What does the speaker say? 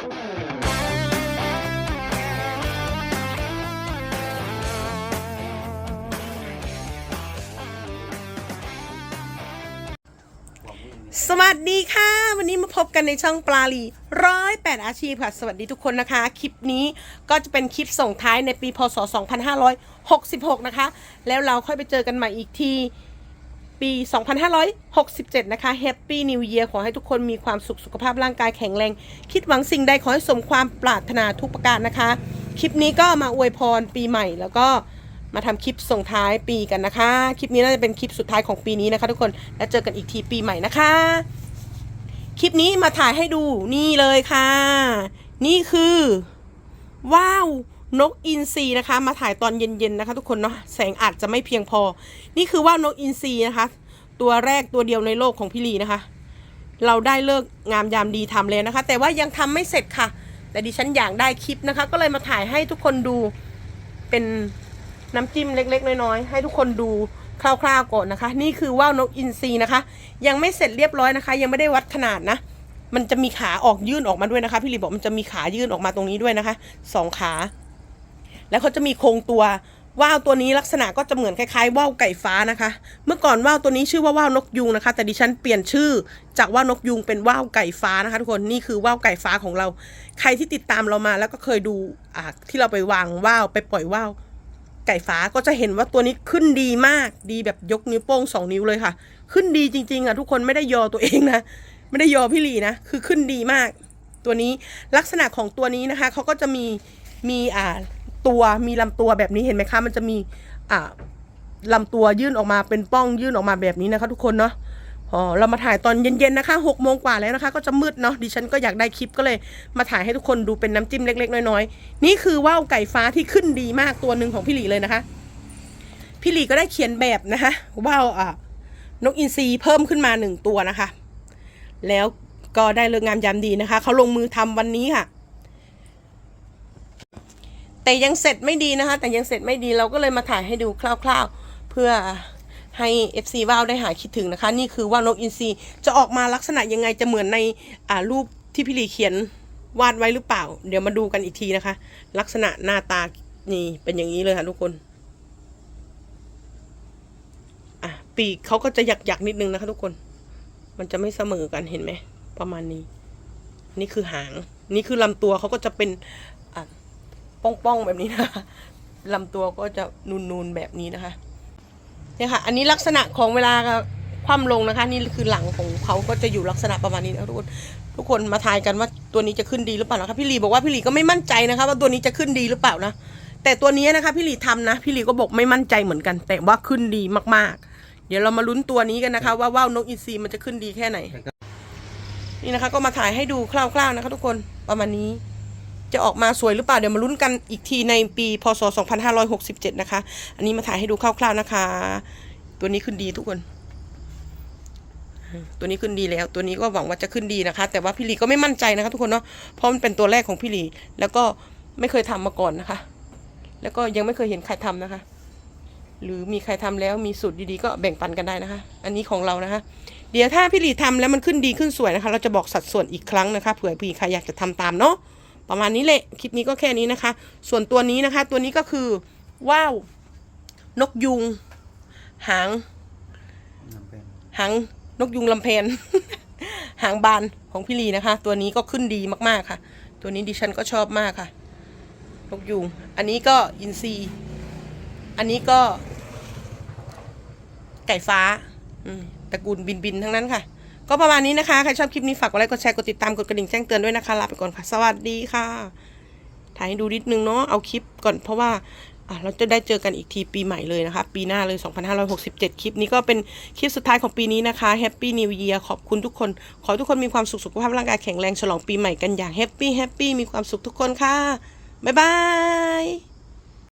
สวัสดีค่ะ วันนี้มาพบกันในช่องปลาลีร้อยแปดอาชีพค่ะ สวัสดีทุกคนนะคะ คลิปนี้ก็จะเป็นคลิปส่งท้ายในปีพศ 2566 นะคะ แล้วเราค่อยไปเจอกันใหม่อีกที ปี 2567 นะคะ Happy New Year ขอให้ทุกคนมีความสุขสุขภาพร่างกายแข็งแรง คิดหวังสิ่งใดขอให้สมความปรารถนาทุกประการนะคะ คลิปนี้ก็มาอวยพรปีใหม่แล้วก็มาทำคลิปส่งท้ายปีกันนะคะ คลิปนี้น่าจะเป็นคลิปสุดท้ายของปีนี้นะคะ ทุกคน แล้วเจอกันอีกทีปีใหม่นะคะ คลิปนี้มาถ่ายให้ดูนี่เลยค่ะ นี่คือ ว้าว นกอินทรีนะคะ มาถ่ายตอนเย็นๆนะคะ ทุกคนเนาะแสงอาจจะไม่เพียงพอ นี่คือว่าวนกอินทรีนะคะ ตัวแรกตัวเดียวในโลกของพี่ลีนะคะ เราได้เลิกงามยามดีทำเลยนะคะ แต่ว่ายังทำไม่เสร็จค่ะ แต่ดิฉันอยากได้คลิปนะคะ ก็เลยมาถ่ายให้ทุกคนดูเป็นน้ำจิ้มเล็ก ๆ น้อยๆให้ทุกคนดูคร่าวๆก่อนนะคะ นี่คือว่าวนกอินทรีนะคะ ยังไม่เสร็จเรียบร้อยนะคะ ยังไม่ได้วัดขนาดนะมันจะมีขาออกยื่นออกมาด้วยนะคะ พี่ลีบอกมันจะมีขายื่นออกมาตรงนี้ด้วยนะคะสองขา แล้วเขาจะมีโครงตัวว่าวตัวนี้ลักษณะก็จะเหมือนคล้ายๆว่าวไก่ฟ้านะคะ เมื่อก่อนว่าวตัวนี้ชื่อว่าว่าวนกยุงนะคะ แต่ดิฉันเปลี่ยนชื่อจากว่าวนกยุงเป็นว่าวไก่ฟ้านะคะ ทุกคนนี่คือว่าวไก่ฟ้าของเรา ใครที่ติดตามเรามาแล้วก็เคยดูอ่าที่เราไปวางว่าวไปปล่อยว่าวไก่ฟ้าก็จะเห็นว่าตัวนี้ขึ้นดีมากดีแบบยกนิ้วโป้งสองนิ้วเลยค่ะ ขึ้นดีจริงๆอะทุกคนไม่ได้ยอตัวเองนะไม่ได้ยอพี่ลีนะคือขึ้นดีมาก ตัวนี้ลักษณะของตัวนี้นะคะเขาก็จะมีมีอ่า ตัวมีลำตัวแบบนี้เห็นไหมคะ มันจะมีอ่าลำตัวยื่นออกมาเป็นป้องยื่นออกมาแบบนี้นะคะ ทุกคนเนาะอ๋อเรามาถ่ายตอนเย็นๆนะคะหกโมงกว่าแล้วนะคะ ก็จะมืดเนาะดิฉันก็อยากได้คลิปก็เลย มาถ่ายให้ทุกคนดูเป็นน้ำจิ้มเล็ก ๆ น้อยๆนี่คือว่าวไก่ฟ้าที่ขึ้นดีมากตัวหนึ่งของพี่หลีเลยนะคะ พี่หลีก็ได้เขียนแบบนะคะว่าวอ่านกอินทรีเพิ่มขึ้นมาหนึ่งตัวนะคะ แล้วก็ได้เลิกงามยามดีนะคะเขาลงมือทำวันนี้ค่ะ แต่ยังเสร็จไม่ดีนะคะ แต่ยังเสร็จไม่ดีเราก็เลยมาถ่ายให้ดูคร่าว ๆ เพื่อให้ FC ว่าวได้หายคิดถึงนะคะ นี่คือว่าวนกอินทรีจะออกมาลักษณะยังไงจะเหมือนในอ่ารูปที่พี่ลีเขียนวาดไว้หรือเปล่า เดี๋ยวมาดูกันอีกทีนะคะ ลักษณะหน้าตานี่เป็นอย่างนี้เลยค่ะทุกคนอะปีกเขาก็จะหยักๆนิดนึงนะคะ ทุกคน มันจะไม่เสมอกันเห็นไหมประมาณนี้ นี่คือหาง นี่คือลำตัวเขาก็จะเป็นอะ ป้องๆแบบนี้นะคะลำตัวก็จะนูนๆแบบนี้นะคะเนี่ยค่ะ อันนี้ลักษณะของเวลาคว่ำลงนะคะ นี่คือหลังของเขาก็จะอยู่ลักษณะประมาณนี้นะทุกคนทุกคนมาทายกันว่าตัวนี้จะขึ้นดีหรือเปล่านะคะพี่ลีบอกว่าพี่ลีก็ไม่มั่นใจนะคะ ว่าตัวนี้จะขึ้นดีหรือเปล่านะแต่ตัวนี้นะคะพี่ลีทำนะพี่ลีก็บอกไม่มั่นใจเหมือนกัน แต่ว่าขึ้นดีมากๆ เดี๋ยวเรามาลุ้นตัวนี้กันนะคะ ว่าว่าวนกอินทรีมันจะขึ้นดีแค่ไหน นี่นะคะ ก็มาถ่ายให้ดูคร่าวๆนะคะ ทุกคนประมาณนี้ จะออกมาสวยหรือเปล่า เดี๋ยวมาลุ้นกันอีกทีในปีพศ 2567 นะคะ อันนี้มาถ่ายให้ดูคร่าวๆนะคะ ตัวนี้ขึ้นดีทุกคน ตัวนี้ขึ้นดีแล้ว ตัวนี้ก็หวังว่าจะขึ้นดีนะคะ แต่ว่าพี่ลีก็ไม่มั่นใจนะคะทุกคนเนาะเพราะมันเป็นตัวแรกของพี่ลีแล้วก็ไม่เคยทำมาก่อนนะคะ แล้วก็ยังไม่เคยเห็นใครทำนะคะ หรือมีใครทำแล้วมีสูตรดีๆก็แบ่งปันกันได้นะคะ อันนี้ของเรานะคะเดี๋ยวถ้าพี่หลีทำแล้วมันขึ้นดีขึ้นสวยนะคะ เราจะบอกสัดส่วนอีกครั้งนะคะเผื่อพี่ใครอยากจะทำตามเนาะ ประมาณนี้แหละคลิปนี้ก็แค่นี้นะคะ ส่วนตัวนี้นะคะ ตัวนี้ก็คือว้าว นกยุง หาง หางนกยุงลำเพนหางบานของพี่ลีนะคะ ตัวนี้ก็ขึ้นดีมากๆค่ะ ตัวนี้ดิฉันก็ชอบมากค่ะ นกยุง อันนี้ก็อินซีอันนี้ก็ ไก่ฟ้าอืมตระกูลบินบินทั้งนั้นค่ะ ก็ประมาณนี้นะคะ ใครชอบคลิปนี้ฝากกดไลค์กดแชร์กดติดตามกดกระดิ่งแจ้งเตือนด้วยนะคะลาไปก่อนค่ะ สวัสดีค่ะ ถ่ายให้ดูนิดนึงเนาะเอาคลิปก่อนเพราะว่าเราจะได้เจอกันอีกทีปีใหม่เลยนะคะ ปีหน้าเลย 2567 คลิปนี้ก็เป็นคลิปสุดท้ายของปีนี้นะคะ Happy New Year ขอบคุณทุกคน ขอทุกคนมีความสุขสุขภาพร่างกายแข็งแรงฉลองปีใหม่กันอย่างแฮปปี้แฮปปี้มีความสุขทุกคนค่ะ บ๊ายบาย